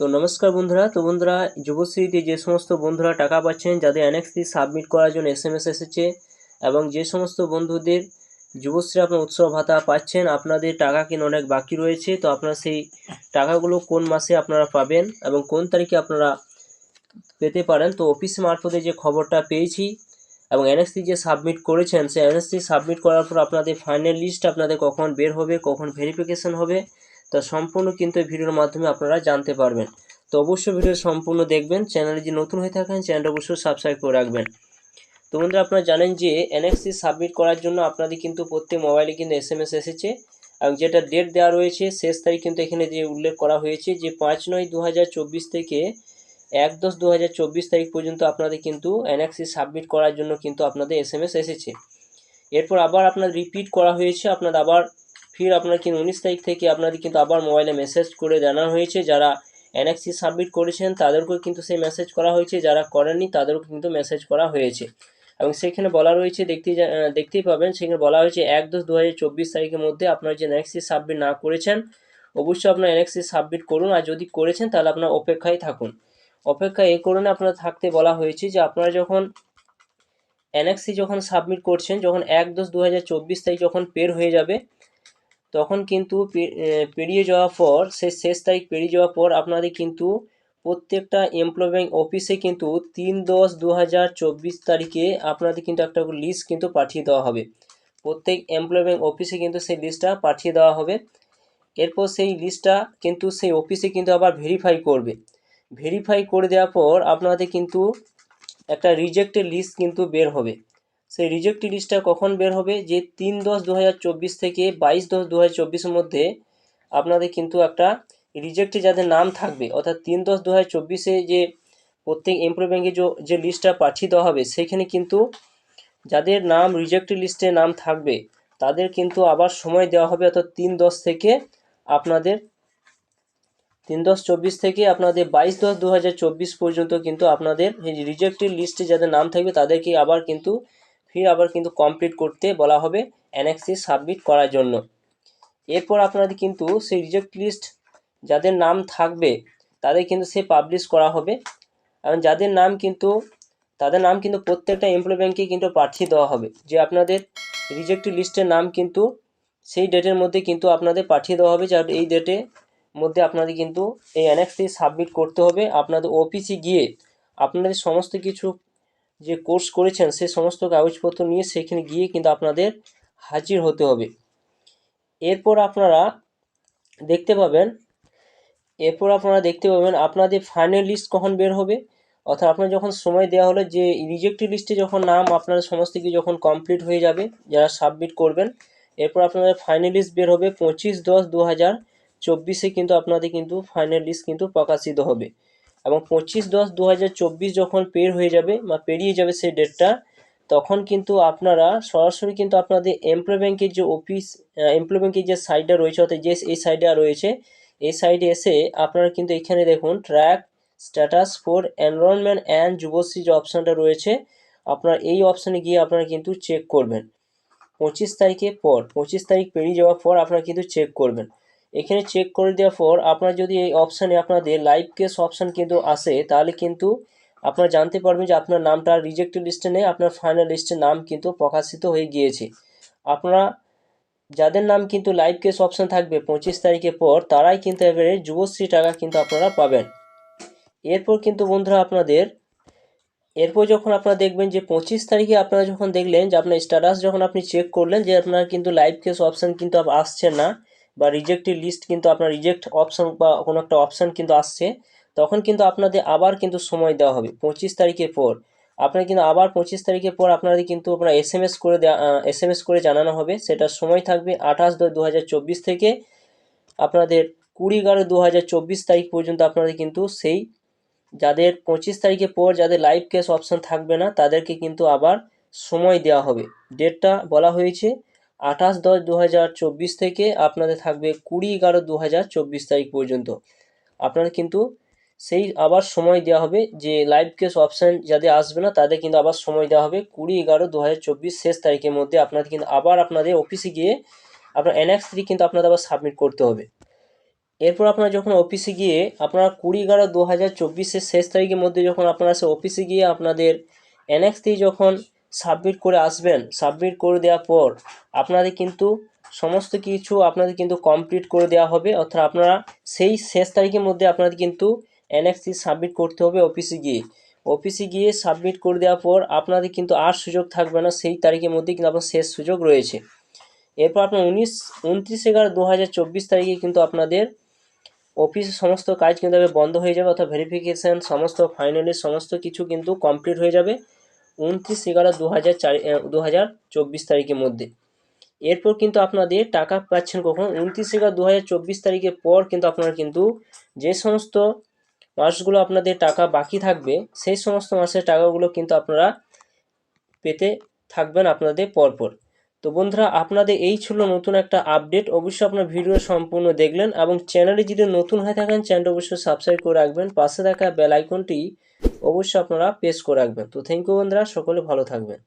তো নমস্কার বন্ধুরা, তো বন্ধুরা, যুবশ্রীতে যে সমস্ত বন্ধুরা টাকা পাচ্ছেন, যাদের অ্যানেক্সি সাবমিট করার জন্য এস এসেছে এবং যে সমস্ত বন্ধুদের যুবশ্রী আপনার উৎসব ভাতা পাচ্ছেন, আপনাদের টাকা কিন্তু অনেক বাকি রয়েছে, তো আপনারা সেই টাকাগুলো কোন মাসে আপনারা পাবেন এবং কোন তারিখে আপনারা পেতে পারেন, তো অফিস মারফতে যে খবরটা পেয়েছি এবং এনএসসি যে সাবমিট করেছেন, সেই এনএসসি সাবমিট করার পর আপনাদের ফাইনাল লিস্ট আপনাদের কখন বের হবে, কখন ভেরিফিকেশন হবে তা সম্পূর্ণ কিন্তু এই ভিডিওর মাধ্যমে আপনারা জানতে পারবেন। তো অবশ্যই ভিডিও সম্পূর্ণ দেখবেন, চ্যানেলে যদি নতুন হয়ে থাকেন, চ্যানেলটা অবশ্যই সাবস্ক্রাইব করে রাখবেন। তো বন্ধুরা, আপনারা জানেন যে এনএক্সি সাবমিট করার জন্য আপনাদের কিন্তু প্রত্যেক মোবাইলে কিন্তু এস এম এস এসেছে এবং যেটা ডেট দেওয়া রয়েছে, শেষ তারিখ কিন্তু এখানে যে উল্লেখ করা হয়েছে যে পাঁচ নয় দু থেকে এক দশ দু তারিখ পর্যন্ত আপনাদের কিন্তু এনএক্সি সাবমিট করার জন্য কিন্তু আপনাদের এস এম এস এসেছে। এরপর আবার আপনার রিপিট করা হয়েছে, আপনাদের আবার ফির আপনার কিন্তু উনিশ তারিখ থেকে আপনাদের কিন্তু আবার মোবাইলে মেসেজ করে জানানো হয়েছে, যারা এনএক্সি সাবমিট করেছেন তাদেরকেও কিন্তু সেই মেসেজ করা হয়েছে, যারা করেননি তাদেরও কিন্তু মেসেজ করা হয়েছে। এবং সেখানে বলা রয়েছে, দেখতে দেখতেই পাবেন, সেখানে বলা হয়েছে, এক দশ দু তারিখের মধ্যে আপনার যে এনএক্সি সাবমিট না করেছেন, অবশ্যই আপনার এনএক্সি সাবমিট করুন, আর যদি করেছেন তাহলে আপনার অপেক্ষায় থাকুন। অপেক্ষা এই কারণে আপনার থাকতে বলা হয়েছে যে আপনারা যখন এনএক্সি যখন সাবমিট করছেন, যখন এক দশ দু তারিখ যখন পের হয়ে যাবে তখন কিন্তু পেরিয়ে যাওয়ার পর, সে, শেষ তারিখ পেরিয়ে যাওয়ার পর আপনাদের কিন্তু প্রত্যেকটা এমপ্লয় ব্যাংক অফিসে কিন্তু তিন দশ দু হাজার চব্বিশ তারিখে আপনাদের কিন্তু একটা লিস্ট কিন্তু পাঠিয়ে দেওয়া হবে। প্রত্যেক এমপ্লয় ব্যাংক অফিসে কিন্তু সেই লিস্টটা পাঠিয়ে দেওয়া হবে। এরপর সেই লিস্টটা কিন্তু সেই অফিসে কিন্তু আবার ভেরিফাই করবে। ভেরিফাই করে দেওয়ার পর আপনাদের কিন্তু একটা রিজেক্টেড লিস্ট কিন্তু বের হবে। সেই রিজেক্টেড লিস্টটা কখন বের হবে? যে তিন দশ দু থেকে বাইশ দশ দু হাজার মধ্যে আপনাদের কিন্তু একটা রিজেক্টে যাদের নাম থাকবে, অর্থাৎ তিন দশ দু হাজার চব্বিশে যে প্রত্যেক এমপ্লয় ব্যাঙ্কে যে লিস্টটা পাঠিয়ে দেওয়া হবে, সেখানে কিন্তু যাদের নাম রিজেক্টেড লিস্টে নাম থাকবে, তাদের কিন্তু আবার সময় দেওয়া হবে, অর্থাৎ তিন দশ থেকে আপনাদের, তিন দশ চব্বিশ থেকে আপনাদের বাইশ দশ দু পর্যন্ত কিন্তু আপনাদের রিজেক্টেড লিস্টে যাদের নাম থাকবে, তাদেরকে আবার কিন্তু ফির আবার কিন্তু কমপ্লিট করতে বলা হবে অ্যানেক্সি সাবমিট করার জন্য। এরপর আপনাদের কিন্তু সেই রিজেক্ট লিস্ট যাদের নাম থাকবে, তাদের কিন্তু সে পাবলিশ করা হবে। এবং যাদের নাম কিন্তু, তাদের নাম কিন্তু প্রত্যেকটা এমপ্লয় ব্যাঙ্কে কিন্তু পাঠিয়ে দেওয়া হবে। যে আপনাদের রিজেক্টেড লিস্টের নাম কিন্তু, সেই ডেটের মধ্যে কিন্তু আপনাদের পাঠিয়ে দেওয়া হবে। যে এই ডেটে মধ্যে আপনাদের কিন্তু এই অ্যানেক্সটি সাবমিট করতে হবে। আপনাদের অফিসে গিয়ে আপনাদের সমস্ত কিছু যে কোর্স করেছেন, সে সমস্ত কাগজপত্র নিয়ে সেখানে গিয়ে কিন্তু আপনাদের হাজির হতে হবে। এরপর আপনারা দেখতে পাবেন, এরপর আপনারা দেখতে পাবেন আপনাদের ফাইনাল লিস্ট কখন বের হবে। অর্থাৎ আপনার যখন সময় দেওয়া হলো, যে রিজেক্টেড লিস্টে যখন নাম আপনার সমস্ত কিছু যখন কমপ্লিট হয়ে যাবে, যারা সাবমিট করবেন, এরপর আপনাদের ফাইনাল লিস্ট বের হবে পঁচিশ দশ দু হাজার চব্বিশে কিন্তু আপনাদের কিন্তু ফাইনাল লিস্ট কিন্তু প্রকাশিত হবে। এবং পঁচিশ দশ দু যখন পের হয়ে যাবে বা পেরিয়ে যাবে সেই ডেটটা তখন কিন্তু আপনারা সরাসরি কিন্তু আপনাদের এমপ্লয় ব্যাংকের যে অফিস এমপ্লয় ব্যাংকের যে সাইডটা রয়েছে, অর্থাৎ যে এই সাইডে রয়েছে, এই সাইডে এসে আপনারা কিন্তু এখানে দেখুন track status for enrolment and Yuvashree যে অপশানটা রয়েছে, আপনার এই অপশানে গিয়ে আপনারা কিন্তু চেক করবেন। পঁচিশ তারিখের পর, পঁচিশ তারিখ পেরিয়ে যাওয়ার পর আপনারা কিন্তু চেক করবেন। এখানে চেক করে দেওয়ার পর আপনার যদি এই অপশানে আপনাদের লাইভ কেস অপশান কিন্তু আসে, তাহলে কিন্তু আপনারা জানতে পারবেন যে আপনার নামটা রিজেক্টেড লিস্টে নেই, আপনার ফাইনাল লিস্টে নাম কিন্তু প্রকাশিত হয়ে গিয়েছে। আপনারা, যাদের নাম কিন্তু লাইভ কেস অপশান থাকবে পঁচিশ তারিখের পর, তারাই কিন্তু এবারে যুবশ্রী টাকা কিন্তু আপনারা পাবেন। এরপর কিন্তু বন্ধুরা আপনাদের, এরপর যখন আপনারা দেখবেন যে পঁচিশ তারিখে আপনারা যখন দেখলেন যে আপনার স্ট্যাটাস যখন আপনি চেক করলেন যে আপনার কিন্তু লাইভ কেস অপশান কিন্তু আসছে না বা রিজেক্টেড লিস্ট কিন্তু আপনার রিজেক্ট অপশান বা কোনো একটা অপশান কিন্তু আসছে, তখন কিন্তু আপনাদের আবার কিন্তু সময় দেওয়া হবে পঁচিশ তারিখের পর। আপনার কিন্তু আবার পঁচিশ তারিখের পর আপনাদের কিন্তু আপনার এস এম এস করে দেওয়া এস এম এস করে জানানো হবে। সেটা সময় থাকবে আঠাশ দু হাজার চব্বিশ থেকে আপনাদের কুড়ি এগারো দু হাজার চব্বিশ তারিখ পর্যন্ত আপনাদের কিন্তু সেই যাদের পঁচিশ তারিখের পর যাদের লাইভ কেস অপশান থাকবে না, তাদেরকে কিন্তু আবার সময় দেওয়া হবে। ডেটটা বলা হয়েছে আঠাশ দশ দু হাজার চব্বিশ থেকে আপনাদের থাকবে কুড়ি এগারো দু হাজার চব্বিশ তারিখ পর্যন্ত। আপনারা কিন্তু সেই আবার সময় দেওয়া হবে যে লাইভ কেস অপশান যাদের আসবে না, তাদের কিন্তু আবার সময় দেওয়া হবে কুড়ি এগারো দু হাজার চব্বিশ শেষ তারিখের মধ্যে। আপনাদের কিন্তু আবার আপনাদের অফিসে গিয়ে আপনার এনএক্স থ্রি কিন্তু আপনাদের আবার সাবমিট করতে হবে। এরপর আপনারা যখন অফিসে গিয়ে আপনারা কুড়ি এগারো দু হাজার চব্বিশের শেষ তারিখের মধ্যে যখন আপনারা সে অফিসে গিয়ে আপনাদের এনএক্সটি যখন সাবমিট করে আসবেন সাবমিট করে দেওয়ার পর আপনাদের কিন্তু সমস্ত কিছু আপনাদের কিন্তু কমপ্লিট করে দেওয়া হবে। অর্থাৎ আপনারা সেই শেষ তারিখের মধ্যে আপনাদের কিন্তু এনএক্সটি সাবমিট করতে হবে অফিসে গিয়ে। অফিসে গিয়ে সাবমিট করে দেওয়ার পর আপনাদের কিন্তু আর সুযোগ থাকবে না, সেই তারিখের মধ্যে কিন্তু আপনার শেষ সুযোগ রয়েছে। এরপর আপনার উনিশ, উনত্রিশ এগারো দু তারিখে কিন্তু আপনাদের অফিসের সমস্ত কাজ কিন্তু বন্ধ হয়ে যাবে, অর্থাৎ ভেরিফিকেশান সমস্ত ফাইনালি সমস্ত কিছু কিন্তু কমপ্লিট হয়ে যাবে। উনত্রিশ এগারো দু হাজার চারি দু হাজার চব্বিশ তারিখের মধ্যে। এরপর কিন্তু আপনাদের টাকা পাচ্ছেন কখন? উনত্রিশ এগারো দু হাজার চব্বিশ তারিখের পর কিন্তু আপনারা কিন্তু যে সমস্ত মাসগুলো আপনাদের টাকা বাকি থাকবে, সেই সমস্ত মাসের টাকাগুলো কিন্তু আপনারা পেতে থাকবেন আপনাদের পরপর। তো বন্ধুরা, আপনাদের এই ছিল নতুন একটা আপডেট। অবশ্যই আপনার ভিডিও সম্পূর্ণ দেখলেন এবং চ্যানেলে যদি নতুন হয়ে থাকেন, চ্যানেলটা অবশ্যই সাবস্ক্রাইব করে রাখবেন। পাশে থাকা বেল আইকনটি অবশ্যই আপনারা পেজ করে রাখবেন। তো থ্যাংক ইউ বন্ধুরা সকলে ভালো থাকবেন।